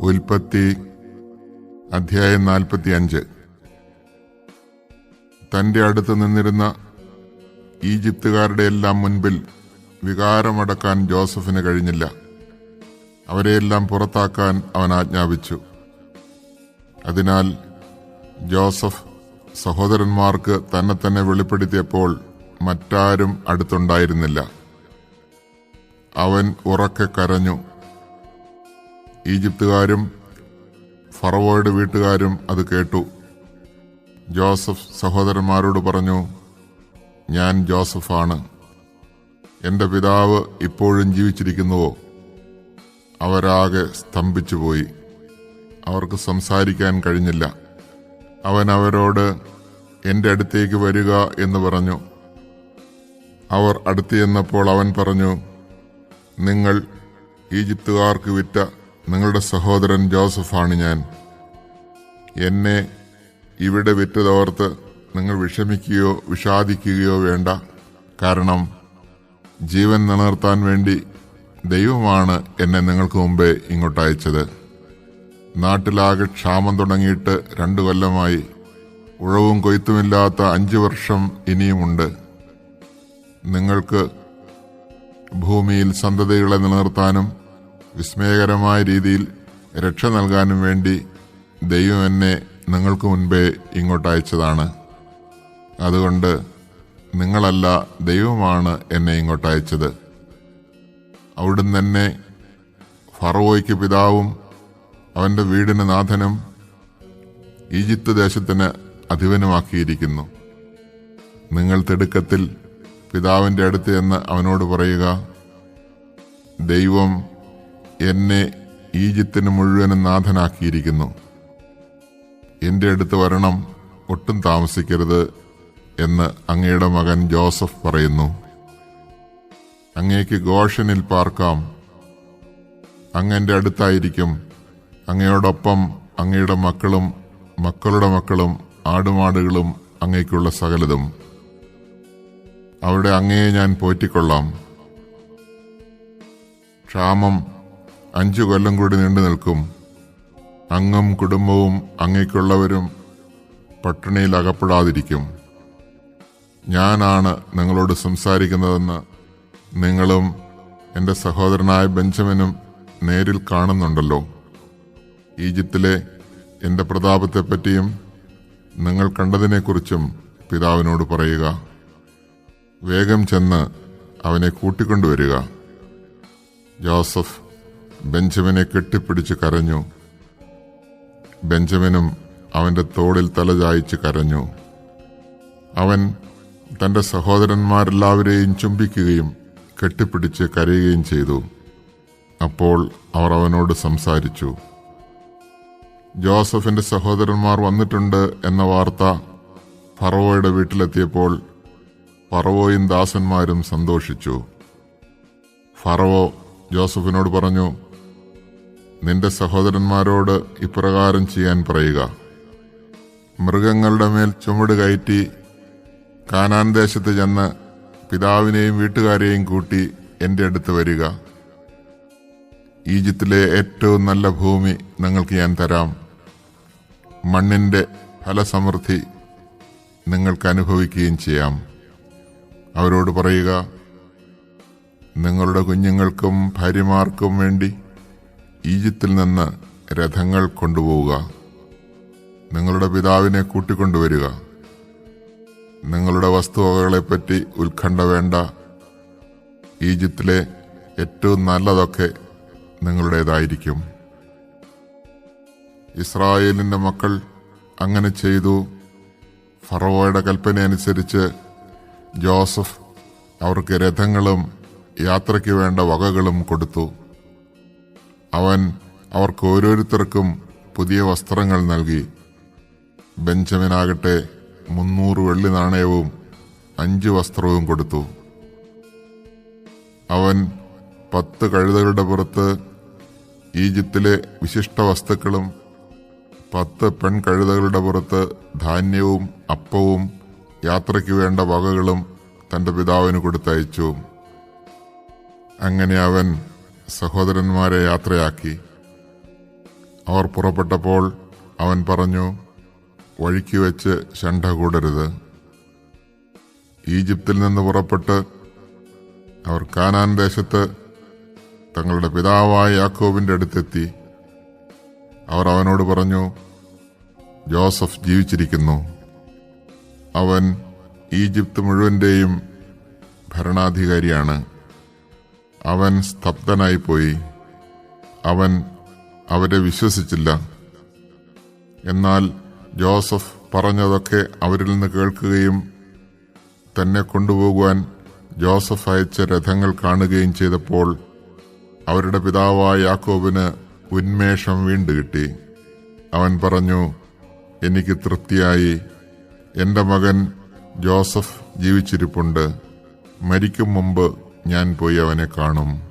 ഉൽപ്പത്തി അധ്യായം നാൽപ്പത്തി അഞ്ച് തന്റെ അടുത്ത് നിന്നിരുന്ന ഈജിപ്തുകാരുടെ എല്ലാം മുൻപിൽ വികാരമടക്കാൻ ജോസഫിന് കഴിഞ്ഞില്ല. അവരെയെല്ലാം പുറത്താക്കാൻ അവൻ ആജ്ഞാപിച്ചു. അതിനാൽ ജോസഫ് സഹോദരന്മാർക്ക് തന്നെ തന്നെ വെളിപ്പെടുത്തിയപ്പോൾ മറ്റാരും അടുത്തുണ്ടായിരുന്നില്ല. അവൻ ഉറക്കെ കരഞ്ഞു. ഈജിപ്തുകാരും ഫറവോയുടെ വീട്ടുകാരും അത് കേട്ടു. ജോസഫ് സഹോദരന്മാരോട് പറഞ്ഞു ഞാൻ ജോസഫാണ്. എന്റെ പിതാവ് ഇപ്പോഴും ജീവിച്ചിരിക്കുന്നുവോ? അവരാകെ സ്തംഭിച്ചുപോയി. അവർക്ക് സംസാരിക്കാൻ കഴിഞ്ഞില്ല. അവൻ അവരോട് എന്റെ അടുത്തേക്ക് വരിക എന്ന് പറഞ്ഞു. അവർ അടുത്ത് ചെന്നപ്പോൾ അവൻ പറഞ്ഞു നിങ്ങൾ ഈജിപ്തുകാർക്ക് വിറ്റ നിങ്ങളുടെ സഹോദരൻ ജോസഫാണ് ഞാൻ. എന്നെ ഇവിടെ വിറ്റതോർത്ത് നിങ്ങൾ വിഷമിക്കുകയോ വിഷാദിക്കുകയോ വേണ്ട. കാരണം ജീവൻ നിലനിർത്താൻ വേണ്ടി ദൈവമാണ് എന്നെ നിങ്ങൾക്ക് മുമ്പേ ഇങ്ങോട്ട് അയച്ചത്. നാട്ടിലാകെ ക്ഷാമം തുടങ്ങിയിട്ട് രണ്ടു കൊല്ലമായി ഉഴവും കൊയ്ത്തുമില്ലാത്ത അഞ്ച് വർഷം ഇനിയുമുണ്ട്. നിങ്ങൾക്ക് ഭൂമിയിൽ സന്തതികളെ നിലനിർത്താനും വിസ്മയകരമായ രീതിയിൽ രക്ഷ നൽകാനും വേണ്ടി ദൈവം എന്നെ നിങ്ങൾക്ക് മുൻപേ ഇങ്ങോട്ട് അയച്ചതാണ്. അതുകൊണ്ട് നിങ്ങളല്ല ദൈവമാണ് എന്നെ ഇങ്ങോട്ട് അയച്ചത്. അവിടുന്ന് തന്നെ ഫറവോയ്ക്ക് പിതാവും അവന്റെ വീടിന് നാഥനും ഈജിപ്ത് ദേശത്തിന് അധിപനുമാക്കിയിരിക്കുന്നു. നിങ്ങൾ തിടുക്കത്തിൽ പിതാവിന്റെ അടുത്ത് എന്ന് അവനോട് പറയുക ദൈവം എന്നെ ഈജിപ്തിന് മുഴുവനും നാഥനാക്കിയിരിക്കുന്നു. എന്റെ അടുത്ത് വരണം ഒട്ടും താമസിക്കരുത് എന്ന് അങ്ങയുടെ മകൻ ജോസഫ് പറയുന്നു. അങ്ങേക്ക് ഗോഷനിൽ പാർക്കാം. അങ്ങന്റെ അടുത്തായിരിക്കും. അങ്ങയോടൊപ്പം അങ്ങയുടെ മക്കളും മക്കളുടെ മക്കളും ആടുമാടുകളും അങ്ങേക്കുള്ള സകലതും. അവിടെ അങ്ങയെ ഞാൻ പോറ്റിക്കൊള്ളാം. ക്ഷാമം അഞ്ചു കൊല്ലം കൂടി നീണ്ടു നിൽക്കും. അങ്ങും കുടുംബവും അങ്ങേക്കുള്ളവരും പട്ടിണിയിൽ അകപ്പെടാതിരിക്കും. ഞാനാണ് നിങ്ങളോട് സംസാരിക്കുന്നതെന്ന് നിങ്ങളും എന്റെ സഹോദരനായ ബെഞ്ചമിനും നേരിൽ കാണുന്നുണ്ടല്ലോ. ഈജിപ്തിലെ എന്റെ പ്രതാപത്തെപ്പറ്റിയും നിങ്ങൾ കണ്ടതിനെക്കുറിച്ചും പിതാവിനോട് പറയുക. വേഗം ചെന്ന് അവനെ കൂട്ടിക്കൊണ്ടുവരിക. ജോസഫ് ബെഞ്ചമിനെ കെട്ടിപ്പിടിച്ച് കരഞ്ഞു. ബെഞ്ചമിനും അവന്റെ തോളിൽ തലചായ്ച്ച് കരഞ്ഞു. അവൻ തന്റെ സഹോദരന്മാരെല്ലാവരെയും ചുംബിക്കുകയും കെട്ടിപ്പിടിച്ച് കരയുകയും ചെയ്തു. അപ്പോൾ അവർ അവനോട് സംസാരിച്ചു. ജോസഫിന്റെ സഹോദരന്മാർ വന്നിട്ടുണ്ട് എന്ന വാർത്ത ഫറവോയുടെ വീട്ടിലെത്തിയപ്പോൾ ഫറവോയും ദാസന്മാരും സന്തോഷിച്ചു. ഫറവോ ജോസഫിനോട് പറഞ്ഞു നിന്റെ സഹോദരന്മാരോട് ഇപ്രകാരം ചെയ്യാൻ പറയുക. മൃഗങ്ങളുടെ മേൽ ചുമട് കയറ്റി കാനാൻ ദേശത്ത് ചെന്ന് പിതാവിനെയും വീട്ടുകാരെയും കൂട്ടി എന്റെ അടുത്ത് വരിക. ഈജിപ്തിലെ ഏറ്റവും നല്ല ഭൂമി നിങ്ങൾക്ക് ഞാൻ തരാം. മണ്ണിന്റെ ഫലസമൃദ്ധി നിങ്ങൾക്ക് അനുഭവിക്കുകയും ചെയ്യാം. അവരോട് പറയുക നിങ്ങളുടെ കുഞ്ഞുങ്ങൾക്കും ഭാര്യമാർക്കും വേണ്ടി ഈജിപ്തിൽ നിന്ന് രഥങ്ങൾ കൊണ്ടുപോവുക. നിങ്ങളുടെ പിതാവിനെ കൂട്ടിക്കൊണ്ടുവരിക. നിങ്ങളുടെ വസ്തുവകകളെപ്പറ്റി ഉത്കണ്ഠ വേണ്ട. ഈജിപ്തിലെ ഏറ്റവും നല്ലതൊക്കെ നിങ്ങളുടേതായിരിക്കും. ഇസ്രായേലിന്റെ മക്കൾ അങ്ങനെ ചെയ്തു. ഫറോയുടെ കൽപ്പനയനുസരിച്ച് ജോസഫ് അവർക്ക് രഥങ്ങളും യാത്രയ്ക്ക് വേണ്ട വകകളും കൊടുത്തു. അവൻ അവർക്ക് ഓരോരുത്തർക്കും പുതിയ വസ്ത്രങ്ങൾ നൽകി. ബെഞ്ചമിനാകട്ടെ മുന്നൂറ് വെള്ളി നാണയവും അഞ്ച് വസ്ത്രവും കൊടുത്തു. അവൻ പത്ത് കഴുതകളുടെ പുറത്ത് ഈജിപ്തിലെ വിശിഷ്ട വസ്തുക്കളും പത്ത് പെൺകഴുതകളുടെ പുറത്ത് ധാന്യവും അപ്പവും യാത്രയ്ക്ക് വേണ്ട വകകളും തന്റെ പിതാവിന് കൊടുത്തയച്ചു. അങ്ങനെ അവൻ സഹോദരന്മാരെ യാത്രയാക്കി. അവർ പുറപ്പെട്ടപ്പോൾ അവൻ പറഞ്ഞു വഴിക്ക് വെച്ച് ശണ്ട കൂടരുത്. ഈജിപ്തിൽ നിന്ന് പുറപ്പെട്ട് അവർ കാനാൻ ദേശത്ത് തങ്ങളുടെ പിതാവായ യാക്കോബിന്റെ അടുത്തെത്തി. അവർ അവനോട് പറഞ്ഞു ജോസഫ് ജീവിച്ചിരിക്കുന്നു. അവൻ ഈജിപ്ത് മുഴുവന്റെയും ഭരണാധികാരിയാണ്. അവൻ സ്തബ്ധനായിപ്പോയി. അവൻ അവരെ വിശ്വസിച്ചില്ല. എന്നാൽ ജോസഫ് പറഞ്ഞതൊക്കെ അവരിൽ നിന്ന് കേൾക്കുകയും തന്നെ കൊണ്ടുപോകുവാൻ ജോസഫ് അയച്ച രഥങ്ങൾ കാണുകയും ചെയ്തപ്പോൾ അവരുടെ പിതാവായ യാക്കോബിന് ഉന്മേഷം വീണ്ടു കിട്ടി. അവൻ പറഞ്ഞു എനിക്ക് തൃപ്തിയായി. എന്റെ മകൻ ജോസഫ് ജീവിച്ചിരിപ്പുണ്ട്. മരിക്കും മുമ്പ് ഞാൻ പോയി അവനെ കാണും.